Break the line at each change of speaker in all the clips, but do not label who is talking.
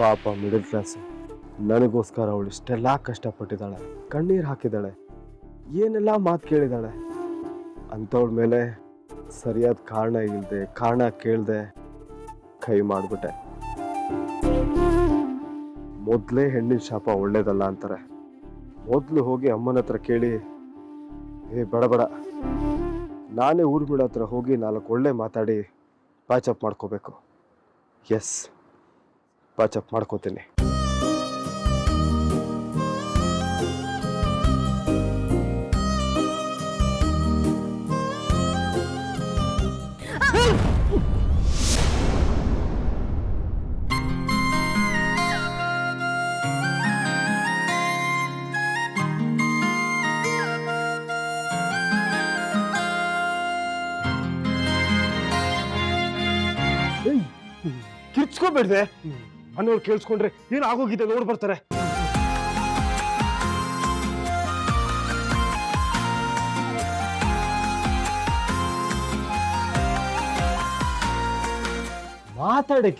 ಪಾಪ middle class. ನನಗೋಸ್ಕರ ಅವಳು ಇಷ್ಟೆಲ್ಲ ಕಷ್ಟಪಟ್ಟಿದ್ದಾಳೆ. ಕಣ್ಣೀರು ಹಾಕಿದ್ದಾಳೆ. ಏನೆಲ್ಲ ಮಾತು ಕೇಳಿದಾಳೆ ಅಂಥವಳ ಮೇಲೆ ಸರಿಯಾದ ಕಾರಣ ಇಲ್ಲದೆ ಕಾರಣ ಕೇಳದೆ ಕೈ ಮಾಡಿಬಿಟ್ಟೆ. ಮೊದಲೇ ಹೆಣ್ಣಿನ ಶಾಪ ಒಳ್ಳೇದಲ್ಲ ಅಂತಾರೆ. ಮೊದಲು ಹೋಗಿ ಅಮ್ಮನ ಹತ್ರ ಕೇಳಿ, ಏ, ಬೇಡ ಬೇಡ. ನಾನೇ ಊರ್ಮಿಳ ಹತ್ರ ಹೋಗಿ ನಾಲ್ಕು ಒಳ್ಳೆ ಮಾತಾಡಿ ಪ್ಯಾಚಪ್ ಮಾಡ್ಕೋಬೇಕು. ಎಸ್ ಪ್ಯಾಚಪ್ ಮಾಡ್ಕೋತೀನಿ ಕಿರ್ಚ್ಕೋಬೇಡ್ದೆ ಮನೆಯವ್ರು ಕೇಳಿಸ್ಕೊಂಡ್ರೆ ಏನು ಆಗೋಗಿದೆ? ನೋಡಿ ಬರ್ತಾರೆ. ಮಾತಾಡೆ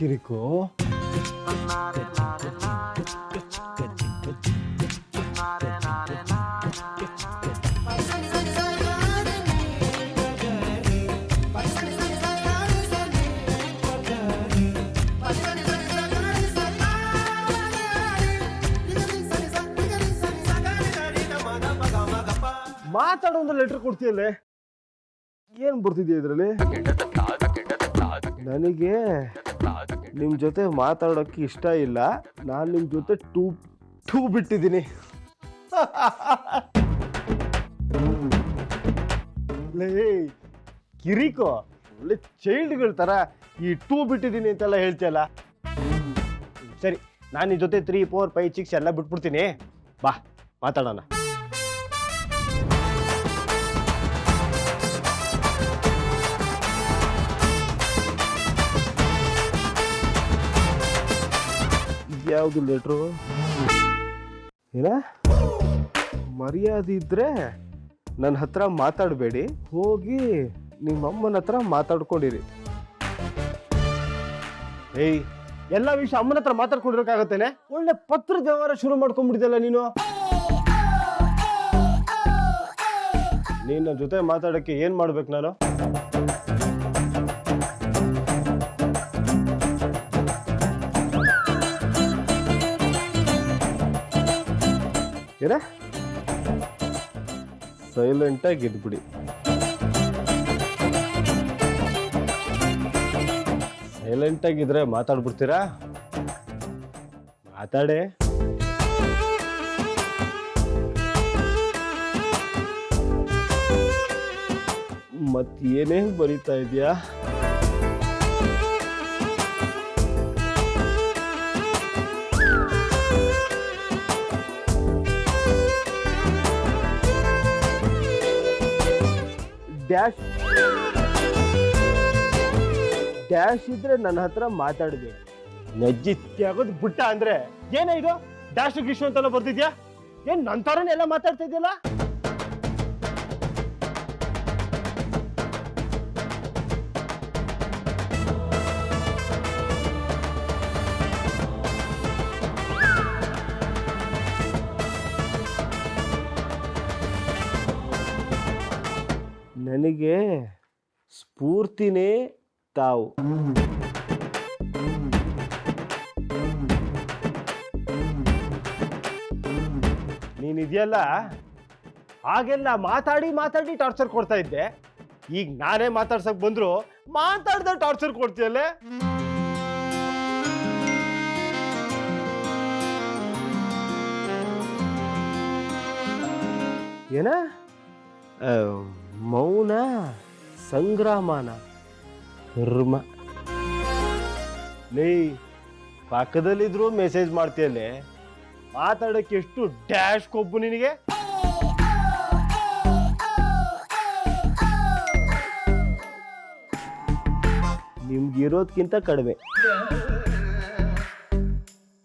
ಮಾತಾಡೋ ಒಂದು ಲೆಟರ್ ಕೊಡ್ತೀಯಲ್ಲೇ? ಏನ್ ಬರ್ತಿದ್ಯಾ ಇದ್ರಲ್ಲಿ? ನನಗೆ ನಿಮ್ ಜೊತೆ ಮಾತಾಡೋಕೆ ಇಷ್ಟ ಇಲ್ಲ. ನಾನು ನಿಮ್ ಜೊತೆ ಟೂ ಟೂ ಬಿಟ್ಟಿದ್ದೀನಿ. ಕಿರಿಕೋ, ಒಳ್ಳೆ ಚೈಲ್ಡ್ಗಳ ತರ ಈ ಟೂ ಬಿಟ್ಟಿದ್ದೀನಿ ಅಂತೆಲ್ಲ ಹೇಳ್ತಿಯಲ್ಲ? ಸರಿ, ನಾನು ನಿನ್ ಜೊತೆ ತ್ರೀ ಫೋರ್ ಫೈವ್ ಸಿಕ್ಸ್ ಎಲ್ಲ ಬಿಟ್ಬಿಡ್ತೀನಿ. ಬಾ, ಮಾತಾಡೋಣ. ಯಾವುದು ಲೆಟ್ರು ಏನ? ಮರ್ಯಾದೆ ಇದ್ರೆ ನನ್ನ ಹತ್ರ ಮಾತಾಡಬೇಡಿ. ಹೋಗಿ ನಿಮ್ಮ ಅಮ್ಮನ ಹತ್ರ ಮಾತಾಡ್ಕೊಂಡಿರಿ. ಏಯ್, ಎಲ್ಲ ವಿಷಯ ಅಮ್ಮನ ಹತ್ರ ಮಾತಾಡ್ಕೊಂಡಿರೋಕ್ಕಾಗತ್ತೇನೆ? ಒಳ್ಳೆ ಪತ್ರ ವ್ಯವಹಾರ ಶುರು ಮಾಡ್ಕೊಂಡ್ಬಿಟ್ಟಿದ್ದಲ್ಲ ನೀನು? ನಿನ್ನ ಜೊತೆ ಮಾತಾಡೋಕ್ಕೆ ಏನು ಮಾಡ್ಬೇಕು ನಾನು? ಏನ? ಸೈಲೆಂಟಾಗಿ ಇದ್ಬಿಡಿ ಸೈಲೆಂಟಾಗಿದ್ರೆ ಮಾತಾಡ್ಬಿಡ್ತೀರಾ? ಮಾತಾಡೆ. ಮತ್ತೇನೇ ಬರಿತಾ ಬರೀತಾ ಇದೆಯಾ? ಡ್ಯಾಶ್ ಡ್ಯಾಶ್ ಇದ್ರೆ ನನ್ನ ಹತ್ರ ಮಾತಾಡ್ಬೇಕು. ನಜ್ಜಿತ್ತಿ ಆಗೋದು ಬುಟ್ಟ ಅಂದ್ರೆ ಏನೇ ಇದು? ಡ್ಯಾಶ್ ಗಿಶು ಅಂತೆಲ್ಲ ಬರ್ತಿದ್ಯಾ ಏನ್ ನನ್ನ ತರನೇ ಎಲ್ಲ ಮಾತಾಡ್ತಾ ಇದೆಯಲ್ಲ ನನಗೆ ಸ್ಫೂರ್ತಿನೇ ತಾವು. ನೀನಿದೆಯಲ್ಲ? ಹಾಗೆಲ್ಲ ಮಾತಾಡಿ ಮಾತಾಡಿ ಟಾರ್ಚರ್ ಕೊಡ್ತಾ ಇದ್ದೆ. ಈಗ ನಾನೇ ಮಾತಾಡ್ಸಕ್ ಬಂದ್ರು ಮಾತಾಡ್ದೆ ಟಾರ್ಚರ್ ಕೊಡ್ತೀಯಲ್ಲೇ? ಏನ? ಮೌನ ಸಂಗ್ರಾಮನ. ಕರ್ಮ ಲೇ ಪಕ್ಕದಲ್ಲಿದ್ರು ಮೆಸೇಜ್ ಮಾಡ್ತೀಯಲ್ಲೇ? ಮಾತಾಡಕ್ಕೆ ಎಷ್ಟು ಡ್ಯಾಶ್ ಕೊಬ್ಬು ನಿನಗೆ? ನಿಮ್ಗಿರೋದ್ಕಿಂತ ಕಡಿಮೆ.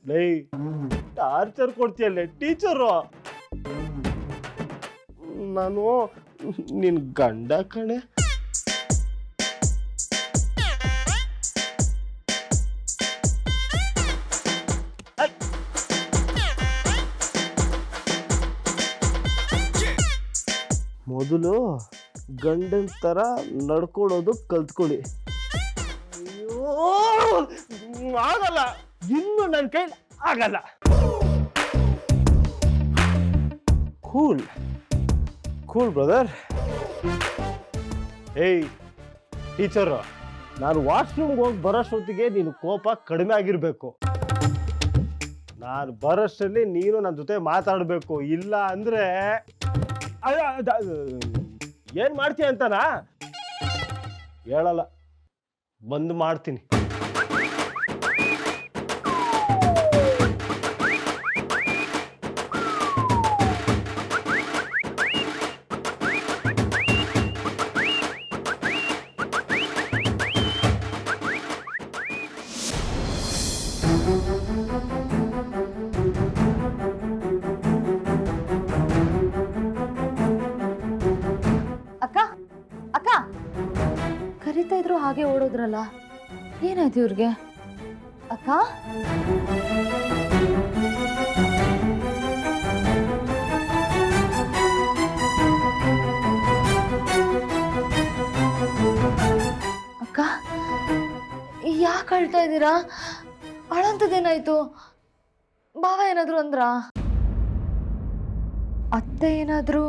ಲೈ ಟಾರ್ಚರ್ ಕೊಡ್ತೀಯಲ್ಲೇ ಟೀಚರು ನಾನು ನಿನ್ ಗಂಡ ಕಣೆ. ಮೊದಲು ಗಂಡನ ಥರ ನಡ್ಕೊಳ್ಳೋದು ಕಲ್ತ್ಕೊಳ್ಳಿ. ಅಯ್ಯೋ, ಆಗಲ್ಲ. ಇನ್ನು ನನ್ನ ಕೈಲಿ ಆಗಲ್ಲ. ಕೂಲ್ ಕೂಲ್ ಬ್ರದರ್ ಏಯ್ ಟೀಚರು ನಾನು ವಾಶ್ರೂಮ್ಗೆ ಹೋಗಿ ಬರೋಷ್ಟೊತ್ತಿಗೆ ನೀನು ಕೋಪ ಕಡಿಮೆ ಆಗಿರಬೇಕು. ನಾನು ಬರೋಷ್ಟರಲ್ಲಿ ನೀನು ನನ್ನ ಜೊತೆ ಮಾತಾಡಬೇಕು. ಇಲ್ಲ ಅಂದರೆ ಏನು ಮಾಡ್ತೀಯ ಅಂತನಾ ಹೇಳಲ್ಲ. ಬಂದು ಮಾಡ್ತೀನಿ.
ಏನಾಯ್ತು ಇವ್ರಿಗೆ? ಅಕ್ಕ? ಅಕ್ಕ ಯಾಕೆ ಅಳ್ತಾ ಇದ್ದೀರಾ? ಅಳಂತದೇನಾಯ್ತು? ಭಾವ ಏನಾದ್ರು ಅಂದ್ರ? ಅತ್ತೆ ಏನಾದ್ರು?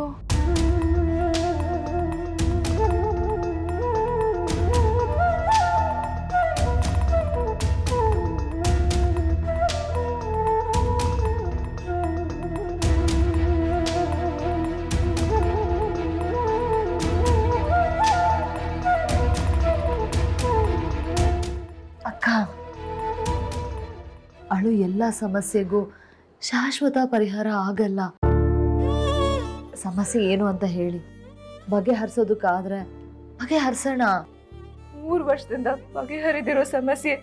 ಎಲ್ಲ ಸಮಸ್ಯೆಗೂ ಶಾಶ್ವತ ಪರಿಹಾರ ಆಗಲ್ಲ. ಸಮಸ್ಯೆ ಏನು ಅಂತ ಹೇಳಿ. ಬಗೆಹರಿಸೋದಕ್ಕಾದ್ರೆ ಬಗೆಹರಿಸೋಣ.
ಮೂರು ವರ್ಷದಿಂದ ಬಗೆಹರಿದಿರೋ ಸಮಸ್ಯೆ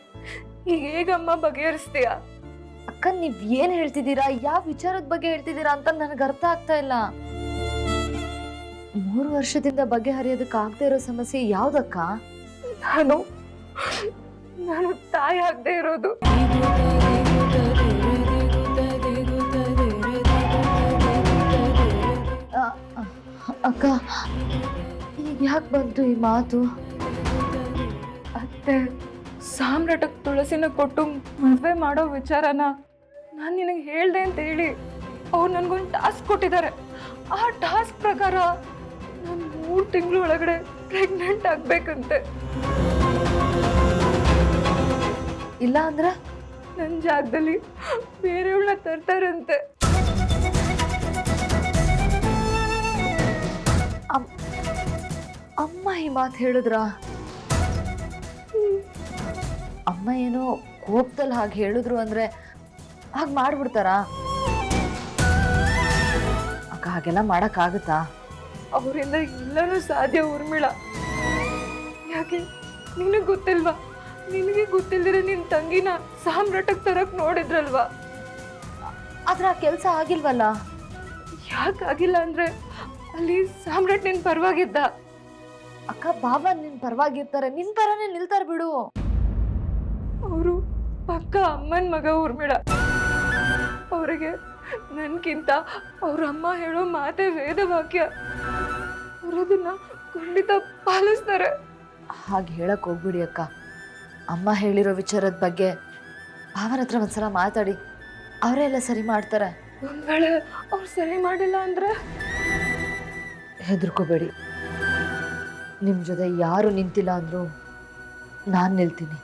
ಈಗ ಹೇಗಮ್ಮ ಬಗೆಹರಿಸ್ತೀಯ?
ಅಕ್ಕ ನೀವ್ ಏನ್ ಹೇಳ್ತಿದ್ದೀರಾ? ಯಾವ ವಿಚಾರದ ಬಗ್ಗೆ ಹೇಳ್ತಿದ್ದೀರಾ ಅಂತ ನನಗೆ ಅರ್ಥ ಆಗ್ತಾ ಇಲ್ಲ. ಮೂರು ವರ್ಷದಿಂದ ಬಗೆಹರಿಯೋದಕ್ಕೆ ಆಗದೆ ಇರೋ ಸಮಸ್ಯೆ ಯಾವ್ದಕ್ಕ?
ನಾನು ನಾನು ತಾಯಿ ಆಗದೆ ಇರೋದು.
ಅಕ್ಕ ಈಗ ಯಾಕೆ ಬಂತು ಈ ಮಾತು?
ಅತ್ತೆ ಸಾಮ್ರಾಟಕ್ಕೆ ತುಳಸಿನ ಕೊಟ್ಟು ಮದುವೆ ಮಾಡೋ ವಿಚಾರನ ನಾನು ನಿನಗೆ ಹೇಳ್ದೆ ಅಂತ ಹೇಳಿ ಅವ್ರು ನನಗೊಂದು ಟಾಸ್ಕ್ ಕೊಟ್ಟಿದ್ದಾರೆ. ಆ ಟಾಸ್ಕ್ ಪ್ರಕಾರ ನಾನು ಮೂರು ತಿಂಗಳು ಒಳಗಡೆ ಪ್ರೆಗ್ನೆಂಟ್ ಆಗಬೇಕಂತೆ.
ಇಲ್ಲ ಅಂದ್ರೆ?
ನನ್ನ ಜಾಗದಲ್ಲಿ ಬೇರೆಯವ್ಳನ್ನ ತರ್ತಾರಂತೆ
ಅಮ್ಮ ಈ ಮಾತು ಹೇಳಿದ್ರ? ಅಮ್ಮ ಏನೋ ಕೋಪದಲ್ಲಿ ಹಾಗೆ ಹೇಳಿದ್ರು ಅಂದ್ರೆ ಹಾಗೆ ಮಾಡ್ಬಿಡ್ತಾರ? ಅಕ್ಕ ಹಾಗೆಲ್ಲ ಮಾಡಕ್ಕಾಗುತ್ತಾ?
ಅವರಿಂದ ಎಲ್ಲರೂ ಸಾಧ್ಯ ಊರ್ಮಿಳ. ಯಾಕೆ? ನಿನಗೆ ಗೊತ್ತಿಲ್ವಾ? ನಿನಗೆ ಗೊತ್ತಿಲ್ದಿರ ನಿನ್ನ ತಂಗಿನ ಸಾಮ್ರಾಟಕ್ಕೆ ತರಕ್ ನೋಡಿದ್ರಲ್ವಾ?
ಆದ್ರೆ ಆ ಕೆಲಸ ಆಗಿಲ್ವಲ್ಲ?
ಯಾಕಾಗಿಲ್ಲ ಅಂದ್ರೆ ಅಲ್ಲಿ ಸಾಮ್ರಾಟ್ ನಿನ್ ಪರವಾಗಿದ್ದ.
ಅಕ್ಕ ಬಾಬಾ ನಿನ್ ಪರವಾಗಿರ್ತಾರೆ. ನಿನ್ ಪರನೇ ನಿಲ್ತಾರ ಬಿಡು.
ಅವರು ಪಕ್ಕ ಅಮ್ಮನ ಮಗ ಊರ್ಮಿಳ. ಅವರಿಗೆ ನನ್ಗಿಂತ ಅವ್ರ ಅಮ್ಮ ಹೇಳೋ ಮಾತೆ ವೇದವಾಕ್ಯ. ವಾಕ್ಯ ಅವರದನ್ನ ಖಂಡಿತ ಪಾಲಿಸ್ತಾರೆ.
ಹಾಗೆ ಹೇಳಕ್ ಹೋಗ್ಬಿಡಿ ಅಕ್ಕ. ಅಮ್ಮ ಹೇಳಿರೋ ವಿಚಾರದ ಬಗ್ಗೆ ಭಾವನ ಹತ್ರ ಒಂದ್ಸಲ ಮಾತಾಡಿ. ಅವರೇ ಎಲ್ಲ ಸರಿ ಮಾಡ್ತಾರೆ.
ಒಂದ್ ವೇಳೆ ಅವ್ರು ಸರಿ ಮಾಡಿಲ್ಲ ಅಂದ್ರೆ?
ಹೆದರ್ಕೋಬೇಡಿ. ನಿಮ್ಮ ಜೊತೆ ಯಾರು ನಿಂತಿಲ್ಲ ಅಂದರೂ ನಾನು ನಿಲ್ತೀನಿ.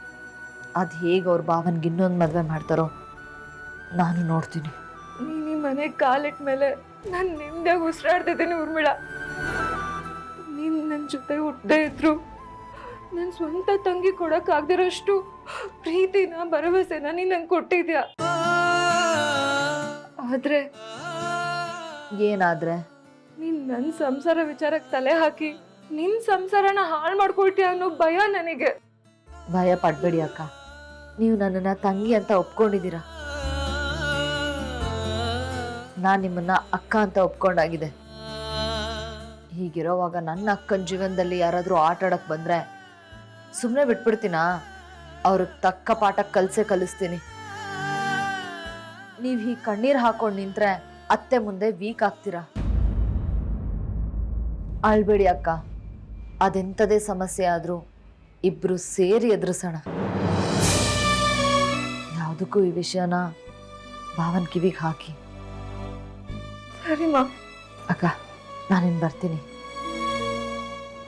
ಅದು ಹೇಗೆ ಅವ್ರ ಭಾವನ್ಗೆ ಇನ್ನೊಂದು ಮದುವೆ ಮಾಡ್ತಾರೋ ನಾನು ನೋಡ್ತೀನಿ.
ನೀನು ಮನೆ ಕಾಲಿಟ್ಟ ಮೇಲೆ ನಾನು ನಿಮ್ದೆ ಉಸಿರಾಡ್ತಿದ್ದೀನಿ ಊರ್ಮಿಳ. ನೀನು ನನ್ನ ಜೊತೆ ಹುಟ್ಟದೇ ಇದ್ರು ನನ್ನ ಸ್ವಂತ ತಂಗಿ ಕೊಡೋಕ್ಕಾಗದಿರೋಷ್ಟು ಪ್ರೀತಿನ ಭರವಸೆನ ನೀನು ನಂಗೆ ಕೊಟ್ಟಿದ್ಯಾ? ಆದರೆ
ಏನಾದ್ರೆ?
ನೀನ್ ನನ್ನ ಸಂಸಾರ ವಿಚಾರಕ್ಕೆ ತಲೆ ಹಾಕಿ ನಿನ್ ಸಂಸಾರನ ಹಾಳು ಮಾಡ್ಕೊಳ್ತೀಯ ಅನ್ನೋ ಭಯ ನನಗೆ.
ಭಯ ಪಡ್ಬೇಡಿ ಅಕ್ಕ. ನೀವು ನನ್ನನ್ನ ತಂಗಿ ಅಂತ ಒಪ್ಕೊಂಡಿದ್ದೀರ? ನಾನು ನಿಮ್ಮನ್ನ ಅಕ್ಕ ಅಂತ ಒಪ್ಕೊಂಡಾಗಿದೆ. ಹೀಗಿರೋವಾಗ ನನ್ನ ಅಕ್ಕನ ಜೀವನದಲ್ಲಿ ಯಾರಾದರೂ ಆಟ ಆಡಕ್ ಬಂದ್ರೆ ಸುಮ್ಮನೆ ಬಿಟ್ಬಿಡ್ತೀನಾ? ಅವ್ರಿಗೆ ತಕ್ಕ ಪಾಠ ಕಲ್ಸೆ ಕಲಿಸ್ತೀನಿ. ನೀವು ಹೀಗೆ ಕಣ್ಣೀರು ಹಾಕೊಂಡು ನಿಂತ್ರೆ ಅತ್ತೆ ಮುಂದೆ ವೀಕ್ ಆಗ್ತೀರಾ? ಅಳ್ಬೇಡಿ ಅಕ್ಕ. ಅದೆಂಥದೇ ಸಮಸ್ಯೆ ಆದರೂ ಇಬ್ರು ಸೇರಿ ಎದುರಿಸೋಣ. ಯಾವುದಕ್ಕೂ ಈ ವಿಷಯನ ಭಾವನ್ ಕಿವಿಗೆ ಹಾಕಿ.
ಸರಿಮಾ.
ಅಕ್ಕ ನಾನಿನ್ ಬರ್ತೀನಿ.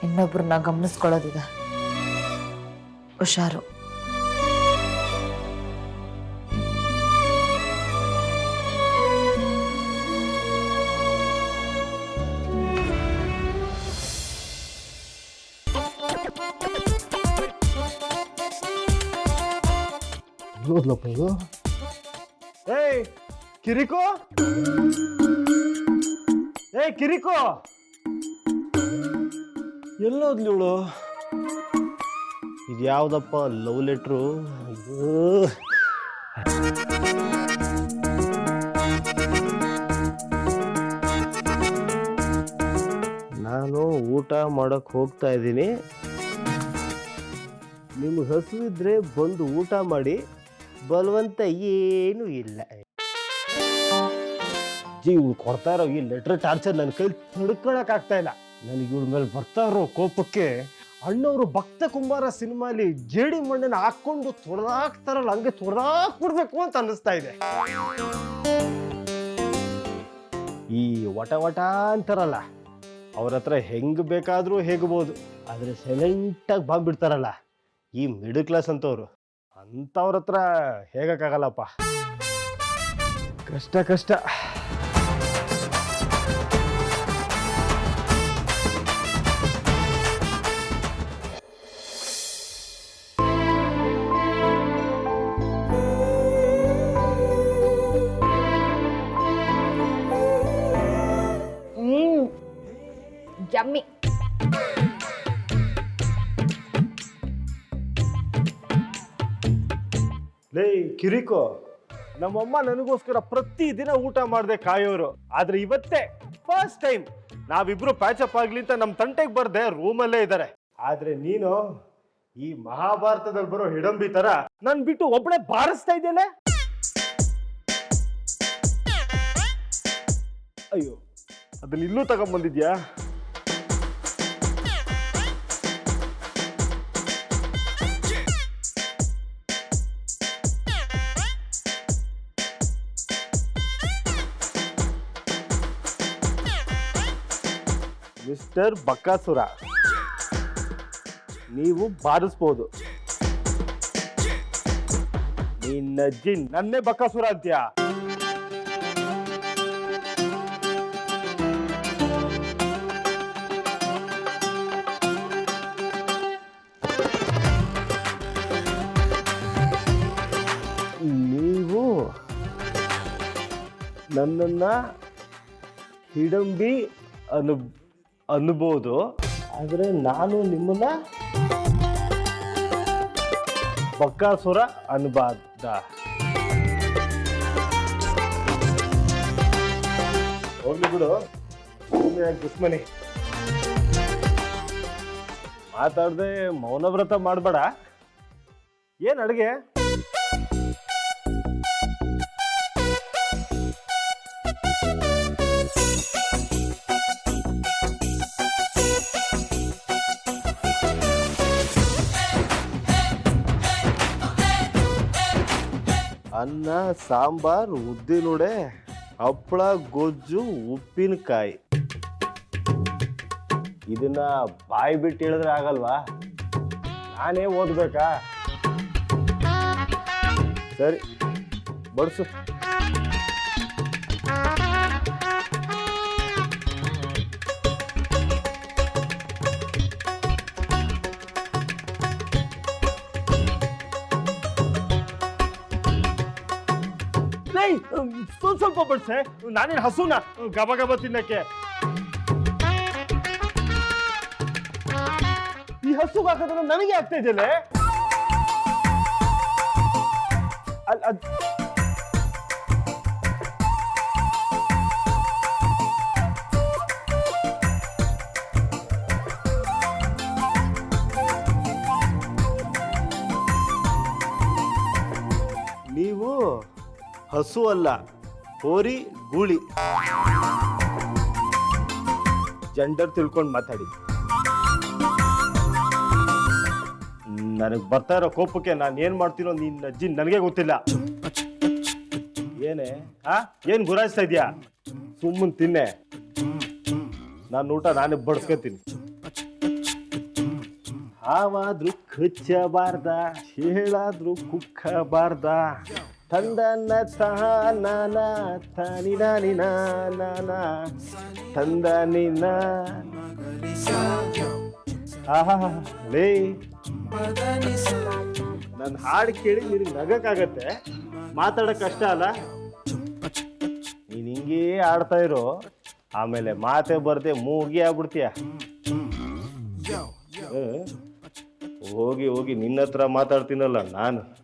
ಇನ್ನೊಬ್ರನ್ನ ಗಮನಿಸ್ಕೊಳ್ಳೋದಿದೆ. ಹುಷಾರು.
ಹೋದ್ಲಪ್ಪ ಇದು ಏಯ್ ಕಿರಿಕೋ ಏಯ್ ಕಿರಿಕೋ ಎಲ್ಲೋದ್ಲಿ ಇವಳು? ಇದು ಯಾವುದಪ್ಪ ಲವ್ ಲೆಟ್ರು ನಾನು ಊಟ ಮಾಡಕ್ ಹೋಗ್ತಾ ಇದ್ದೀನಿ. ನಿಮ್ಗೆ ಹಸುವಿದ್ರೆ ಬಂದು ಊಟ ಮಾಡಿ. ಬಲವಂತ ಏನೂ ಇಲ್ಲ. ಜೀ, ಇವ್ಳು ಕೊಡ್ತಾ ಇರೋ ಈ ಲೆಟ್ರ್ ಟಾರ್ಚರ್ ನನ್ನ ಕೈ ತಡ್ಕೊಳಕ್ ಆಗ್ತಾ ಇಲ್ಲ. ನನಗೆ ಇವ್ಳ ಮೇಲೆ ಬರ್ತಾ ಇರೋ ಕೋಪಕ್ಕೆ ಅಣ್ಣವರು ಭಕ್ತ ಕುಂಬಾರ ಸಿನಿಮಾಲಿ ಜೇಡಿ ಮಣ್ಣನ್ನ ಹಾಕೊಂಡು ತೊಡದಾಕ್ತಾರಲ್ಲ, ಹಂಗೆ ತೊಡದಾಕ್ ಬಿಡ್ಬೇಕು ಅಂತ ಅನ್ನಿಸ್ತಾ ಇದೆ. ಈ ವಟ ವಟ ಅಂತಾರಲ್ಲ, ಅವ್ರ ಹತ್ರ ಹೆಂಗ್ ಬೇಕಾದ್ರೂ ಹೇಗಬಹುದು ಆದ್ರೆ ಸೈಲೆಂಟಾಗಿ ಬಾಂಬಿಡ್ತಾರಲ್ಲ ಈ ಮಿಡಲ್ ಕ್ಲಾಸ್ ಅಂತವ್ರು. ಅಂಥವ್ರ ಹತ್ರ ಹೇಗಕ್ಕಾಗಲ್ಲಪ್ಪ. ಕಷ್ಟ ಕಷ್ಟ.
ಹ್ಮ್
ಲೇ, ಕಿರಿಕೋ, ನಮ್ಮಮ್ಮ ನನಗೋಸ್ಕರ ಪ್ರತಿ ದಿನ ಊಟ ಮಾಡದೆ ಕಾಯೋರು. ಆದ್ರೆ ಇವತ್ತೇ ಫಸ್ಟ್ ಟೈಮ್ ನಾವಿಬ್ರು ಪ್ಯಾಚಪ್ ಆಗ್ಲಿ ಅಂತ ನಮ್ಮ ತಂಟೆಗೆ ಬರ್ದೆ ರೂಮಲ್ಲೇ ಇದ್ದಾರೆ ಆದ್ರೆ ನೀನು ಈ ಮಹಾಭಾರತದಲ್ಲಿ ಬರೋ ಹಿಡಂಬಿ ತರ ನನ್ ಬಿಟ್ಟು ಒಬ್ಬಳೆ ಬಾರಿಸ್ತಾ ಇದ್ದೇನೆ? ಅಯ್ಯೋ ಅದನ್ನ ಇಲ್ಲೂ ತಗೊಂಬಂದಿದ್ಯಾ? ಮಿಸ್ಟರ್ ಬಕ್ಕಾಸುರ. ನೀವು ಬಾರಿಸ್ಬೋದು. ಜಿನ್ ನನ್ನೇ ಬಕ್ಕಾಸುರ ಅಂತ್ಯಾ? ನೀವು ನನ್ನನ್ನ ಹಿಡಂಬಿ ಅನು ಅನ್ಬೋದು. ಆದರೆ ನಾನು ನಿಮ್ಮನ್ನ ಬಕ್ಕಾಸುರ ಅನ್ಬಾರ್ದ. ಹೋಗ್ಲಿ ಬಿಡು. ಸುಮ್ಮನೆ ದುಶ್ಮನಿ ಮಾತಾಡ್ದೆ ಮೌನವ್ರತ ಮಾಡಬೇಡ. ಏನ್ ಅಡುಗೆ? ಅನ್ನ, ಸಾಂಬಾರ್, ಉದ್ದಿನುಡೆ ಹಪ್ಪಳ ಗೊಜ್ಜು, ಉಪ್ಪಿನಕಾಯಿ. ಇದನ್ನ ಬಾಯಿ ಬಿಟ್ಟು ಹೇಳಿದ್ರೆ ಆಗಲ್ವಾ? ನಾನೇ ಓದ್ಬೇಕಾ? ಸರಿ, ಬಡ್ಸು. ಏಯ್, ಸ್ವಲ್ಪ ಸ್ವಲ್ಪ ಬಡ್ಸೆ ನಾನೇನು ಹಸುನ ಗಬ ಗಬ ತಿನ್ನಕ್ಕೆ. ಈ ಹಸುಗೆ ಹಾಕೋದನ್ನ ನನಗೆ ಆಗ್ತಾ ಇದೆಯಲ್ಲ? ನೀವು ಹಸು ಅಲ್ಲ, ಹೋರಿ, ಗೂಳಿ. ಜೆಂಡರ್ ತಿಳ್ಕೊಂಡು ಮಾತಾಡಿ. ನನಗೆ ಬರ್ತಾ ಇರೋ ಕೋಪಕ್ಕೆ ನಾನು ಏನು ಮಾಡ್ತೀನೋ ನಿನ್ನ ಅಜ್ಜಿ ನನಗೆ ಗೊತ್ತಿಲ್ಲ. ಏನೇ? ಆ? ಏನು ಗುರಾಯಿಸ್ತಾ ಇದೆಯಾ? ಸುಮ್ಮನೆ ತಿನ್ನೆ. ನಾನು ಊಟ ನಾನೇ ಬಡ್ಸ್ಕೊತೀನಿ. ಹಾವಾದ್ರೂ ಕಚ್ಚಬಾರ್ದ ಹೇಳಾದ್ರೂ ಕುಕ್ಕಬಾರ್ದ. ತಂದನ ತಾನ ತಾನಿ ನಾನ ತಂದ ನಿನ್ನ ಆಹಾ ಲೇ. ನನ್ನ ಹಾಡು ಕೇಳಿ ನಿನಗೆ ನಗಕ್ಕಾಗತ್ತೆ. ಮಾತಾಡಕ್ ಕಷ್ಟ ಅಲ್ಲ. ನೀನ್ ಹಿಂಗೇ ಆಡ್ತಾ ಇರೋ. ಆಮೇಲೆ ಮಾತೆ ಬರ್ದೆ ಮೂಗಿ ಆಗ್ಬಿಡ್ತೀಯ. ಹೋಗಿ ಹೋಗಿ ನಿನ್ನ ಹತ್ರ ಮಾತಾಡ್ತೀನಲ್ಲ ನಾನು.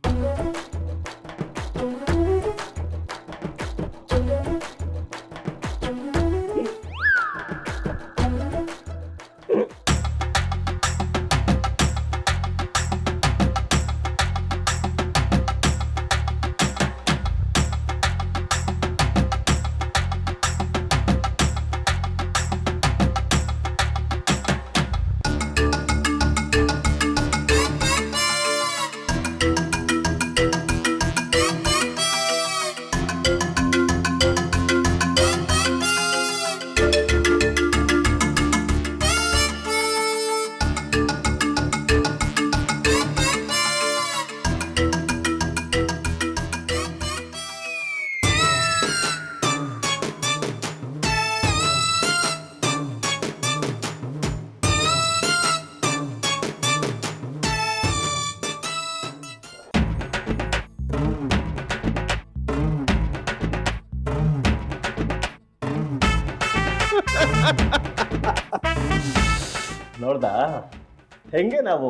ಹೆಂಗೆ ನಾವು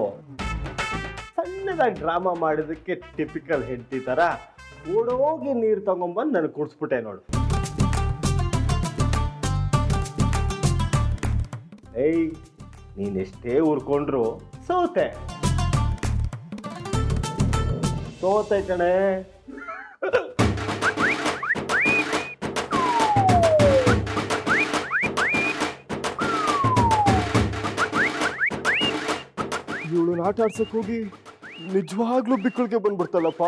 ಸಣ್ಣದಾಗಿ ಡ್ರಾಮಾ ಮಾಡಿದಕ್ಕೆ ಟಿಪಿಕಲ್ ಹೆಂಡತಿ ಥರ ಓಡೋಗಿ ನೀರು ತಗೊಂಬಂದು ನನಗೆ ಕುಡಿಸ್ಬಿಟ್ಟೆ ನೋಡು. ಏಯ್ ನೀನೆಷ್ಟೇ ಉರ್ಕೊಂಡ್ರು ಸೋತೆ. ಸೋತೆ ಕಣೆ. ಇವಳು ಆಟ ಆಡ್ಸಕ್ ಹೋಗಿ ನಿಜವಾಗ್ಲೂ ಬಿಕ್ಕಳಿಗೆ ಬಂದ್ಬಿಡ್ತಲ್ಲಪ್ಪ?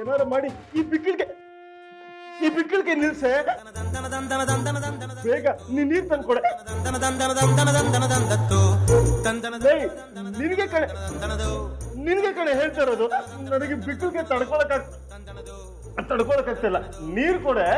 ಏನಾರ ಮಾಡಿ, ಈ ಬಿಕ್ಕಳಿಗೆ ಈ ಬಿಕ್ಕಳಿಗೆ ನಿಲ್ಸೆ. ಬೇಗ, ನೀ ನೀರ್ ತಂದ್ಕೊಡೆ. ನಿನಗೆ ಕಣೆ ನಿನಗೆ ಕಣೆ ಹೇಳ್ತಾ ಇರೋದು, ನನಗೆ ಬಿಕ್ಕಳಿಗೆ ತಡ್ಕೊಳಕ್ ತಡ್ಕೊಳಕ್ ಆಗ್ತಿಲ್ಲ ನೀರ್ ಕೊಡೆ.